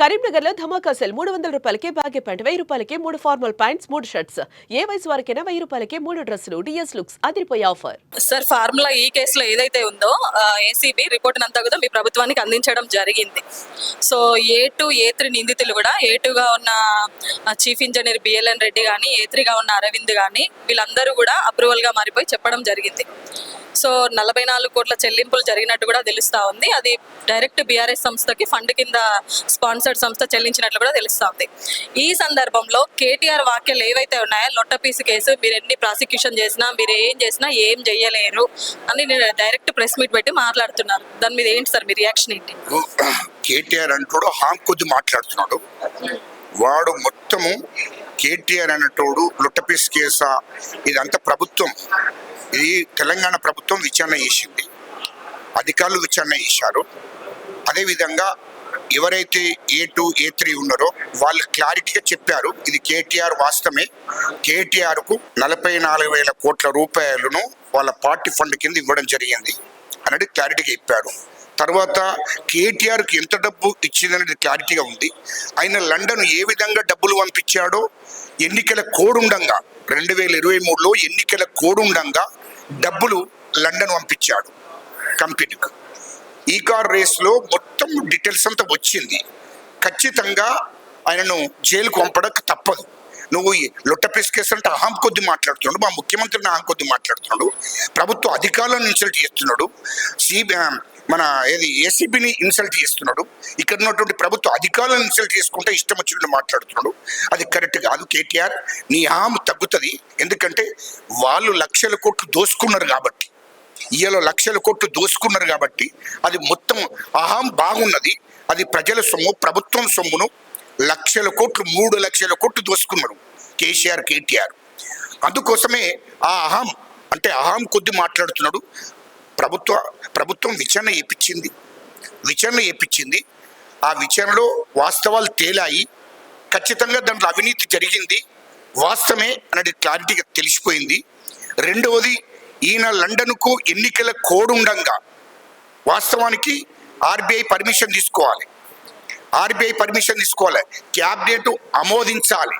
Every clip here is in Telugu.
కరీంనగర్లో ధమాకా సెల్ మూడు వందల రూపాయలకే బాగే ప్యాంట్ వెయ్యి రూపాయలకే మూడు ఫార్మల్ ప్యాంట్స్ మూడు షర్ట్స్. ఏ వయసు వారికైనా వెయ్యి రూపాయలకే మూడు డ్రెస్సులు డిఎస్ లుక్స్ అదిరిపోయే ఆఫర్. సార్ ఫార్ములా ఈ కేసులో ఏదైతే ఉందో ఏసీబీ రిపోర్ట్ అంతా కూడా మీ ప్రభుత్వానికి అందించడం జరిగింది. So A two A three నిందితులు కూడా ఏ టూగా ఉన్న చీఫ్ ఇంజనీర్ బిఎల్ఎన్ రెడ్డి కానీ ఏ త్రీగా ఉన్న అరవింద్ కానీ వీళ్ళందరూ కూడా అప్రూవల్గా మారిపోయి చెప్పడం జరిగింది. సో నలభై నాలుగు కోట్ల చెల్లింపులు జరిగినట్టు కూడా తెలుస్తా ఉంది. అది డైరెక్ట్ బీఆర్ఎస్ సంస్థకి ఫండ్ కింద స్పాన్సర్డ్ సంస్థ చెల్లించినట్లు కూడా తెలుస్తా ఉంది. ఈ సందర్భంలో కేటీఆర్ వాక్యాలు ఏవైతే ఉన్నాయో లొట్టపీసు కేసు మీరు ఎన్ని ప్రాసిక్యూషన్ చేసినా మీరు ఏం చేసినా ఏం చెయ్యలేరు అని నేను డైరెక్ట్ ప్రెస్ మీట్ పెట్టి మాట్లాడుతున్నారు. దాని మీద ఏంటి సార్ మీ రియాక్షన్ ఏంటి? కేటీఆర్ అంటాడు హామ్ కొద్ది మాట్లాడుతున్నాడు. వాడు మొత్తము కేటీఆర్ అనేటోడు లుట్టపీస్ కేసా ఇదంతా ప్రభుత్వం. ఇది తెలంగాణ ప్రభుత్వం విచారణ చేసింది. అధికారులు విచారణ చేశారు. అదేవిధంగా ఎవరైతే ఏ టూ ఏ త్రీ ఉన్నారో వాళ్ళు క్లారిటీగా చెప్పారు. ఇది కేటీఆర్ వాస్తవమే. కేటీఆర్కు నలభై నాలుగు వేల కోట్ల రూపాయలను వాళ్ళ పార్టీ ఫండ్ కింద ఇవ్వడం జరిగింది అనేది క్లారిటీగా చెప్పారు. తర్వాత కేటీఆర్కి ఎంత డబ్బు ఇచ్చిందనేది క్లారిటీగా ఉంది. ఆయన లండన్ ఏ విధంగా డబ్బులు పంపించాడో ఎన్నికల కోడ్ ఉండంగా రెండు వేల ఇరవై మూడులో ఎన్నికల కోడుండంగా డబ్బులు లండన్ పంపించాడు కంపెనీకి. ఈ కార్ రేస్లో మొత్తం డీటెయిల్స్ అంతా వచ్చింది. ఖచ్చితంగా ఆయనను జైలుకు పంపడక తప్పదు. నువ్వు ఈ లొట్టపీస్ కేసు అంటే అహం కొద్ది మాట్లాడుతున్నాడు మా ముఖ్యమంత్రిని అహం కొద్ది మాట్లాడుతున్నాడు ప్రభుత్వ అధికారులను ఇన్సల్ట్ చేస్తున్నాడు సిబి మన ఏది ఏసీబీని ఇన్సల్ట్ చేస్తున్నాడు. ఇక్కడ ఉన్నటువంటి ప్రభుత్వ అధికారులను ఇన్సల్ట్ చేసుకుంటే ఇష్టం వచ్చినట్టు మాట్లాడుతున్నాడు. అది కరెక్ట్ కాదు కేటీఆర్. నీ అహం తగ్గుతుంది. ఎందుకంటే వాళ్ళు లక్షల కోట్లు దోసుకున్నారు కాబట్టి. ఇయలో లక్షల కోట్లు దోసుకున్నారు కాబట్టి అది మొత్తం అహం బాగున్నది. అది ప్రజల సొమ్ము ప్రభుత్వం సొమ్మును లక్షల కోట్లు మూడు లక్షల కోట్లు దోసుకున్నారు. కేసీఆర్ కేటీఆర్. అందుకోసమే ఆ అహం అంటే అహం కొద్ది మాట్లాడుతున్నాడు. ప్రభుత్వ ప్రభుత్వం విచారణ చేపించింది. విచారణ చేపించింది. ఆ విచారణలో వాస్తవాలు తేలాయి. ఖచ్చితంగా దాంట్లో అవినీతి జరిగింది. వాస్తవమే అనేది క్లారిటీగా తెలిసిపోయింది. రెండవది ఈయన లండన్కు ఎన్నికల కోడ్ ఉండంగా వాస్తవానికి ఆర్బీఐ పర్మిషన్ తీసుకోవాలి. ఆర్బీఐ పర్మిషన్ తీసుకోవాలి. క్యాబినెట్ ఆమోదించాలి.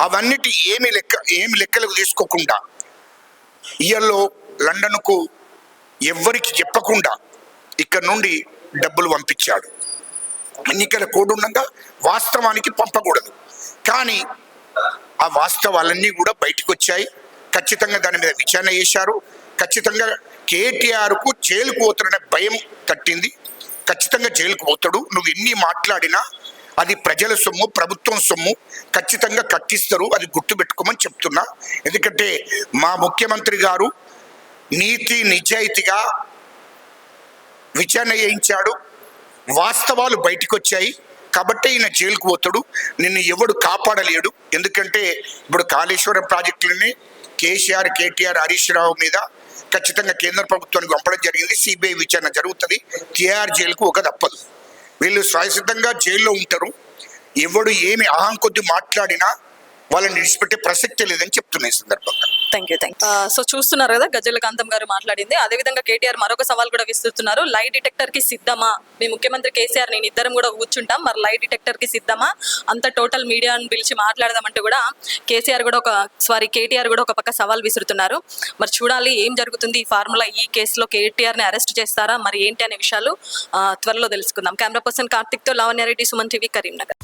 అవన్నిటి ఏమి లెక్క ఏమి లెక్కలకు తీసుకోకుండా ఇయర్లో లండన్కు ఎవ్వరికి చెప్పకుండా ఇక్కడ నుండి డబ్బులు పంపించాడు. ఎన్నికల కోడ్ ఉండగా వాస్తవానికి పంపకూడదు. కానీ ఆ వాస్తవాలన్నీ కూడా బయటకు వచ్చాయి ఖచ్చితంగా దాని మీద విచారణ చేశారు. ఖచ్చితంగా కేటీఆర్కు జైలుకు పోతాడనే భయం తట్టింది. ఖచ్చితంగా జైలుకు పోతాడు. నువ్వు ఎన్ని మాట్లాడినా అది ప్రజల సొమ్ము ప్రభుత్వం సొమ్ము. ఖచ్చితంగా కట్టిస్తారు అది గుర్తుపెట్టుకోమని చెప్తున్నా. ఎందుకంటే మా ముఖ్యమంత్రి గారు నీతి నిజాయితీగా విచారణ చేయించాడు. వాస్తవాలు బయటకు వచ్చాయి కాబట్టి ఈయన జైలుకు పోతాడు. నిన్ను ఎవడు కాపాడలేడు. ఎందుకంటే ఇప్పుడు కాళేశ్వరం ప్రాజెక్టులని కేసీఆర్ కేటీఆర్ హరీష్ రావు మీద ఖచ్చితంగా కేంద్ర ప్రభుత్వానికి పంపడం జరిగింది. సిబిఐ విచారణ జరుగుతుంది. కేఆర్ జైలుకు ఒక తప్పదు. వీళ్ళు స్వయసిద్ధంగా జైల్లో ఉంటారు. ఎవడు ఏమి అహం కొద్ది మాట్లాడినా వాళ్ళని విడిచిపెట్టే ప్రసక్తే లేదని చెప్తున్నాయి ఈ సందర్భంగా. థ్యాంక్ యూ థ్యాంక్ సో చూస్తున్నారు కదా గజ్జల కాంతం గారు మాట్లాడింది. అదేవిధంగా కేటీఆర్ మరొక సవాల్ కూడా విస్తున్నారు. లై డిటెక్టర్కి సిద్ధమా? మీ ముఖ్యమంత్రి కేసీఆర్ నేను ఇద్దరం కూడా కూర్చుంటాం. మరి లై డిటెక్టర్కి సిద్ధమా? అంత టోటల్ మీడియాను పిలిచి మాట్లాడదామంటే కూడా కేసీఆర్ కూడా ఒక సారీ కేటీఆర్ కూడా ఒక పక్క సవాల్ విసురుతున్నారు. మరి చూడాలి ఏం జరుగుతుంది? ఈ ఫార్ములా ఈ కేసులో కేటీఆర్ని అరెస్ట్ చేస్తారా? మరి ఏంటి అనే విషయాలు త్వరలో తెలుసుకుందాం. కెమెరా పర్సన్ కార్తిక్తో లావణ్యారెడ్డి సుమన్ టీవీ కరీంనగర్.